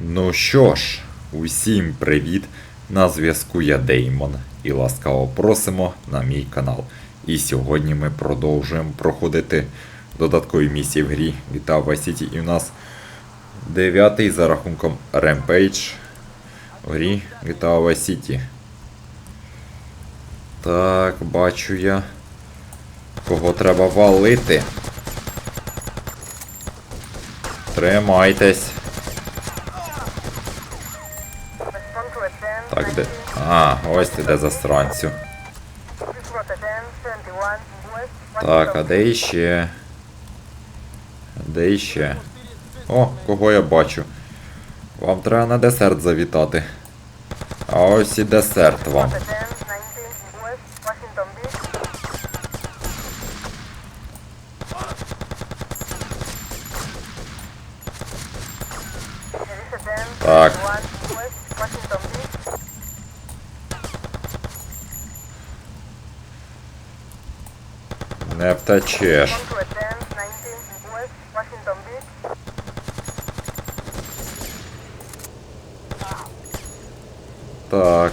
Ну що ж, усім привіт! На зв'язку я Деймон і ласкаво просимо на мій канал. І сьогодні ми продовжуємо проходити додаткові місії в грі GTA Vice City. І у нас дев'ятий за рахунком Rampage в грі GTA Vice City. Так, бачу я. Кого треба валити. Тримайтесь. Так, де. А, ось ти де засранцю. Так, а де іще? Де іще? О, кого я бачу. Вам треба на десерт завітати. А ось і десерт вам. Так. Не. Так.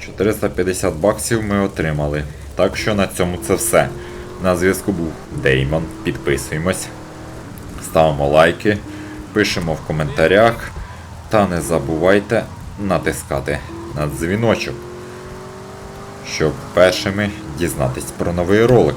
450 баксів ми отримали. Так що на цьому це все. На зв'язку був Деймон. Підписуємось. Ставимо лайки, пишемо в коментарях. Та не забувайте натискати на дзвіночок, щоб першими дізнатись про новий ролик.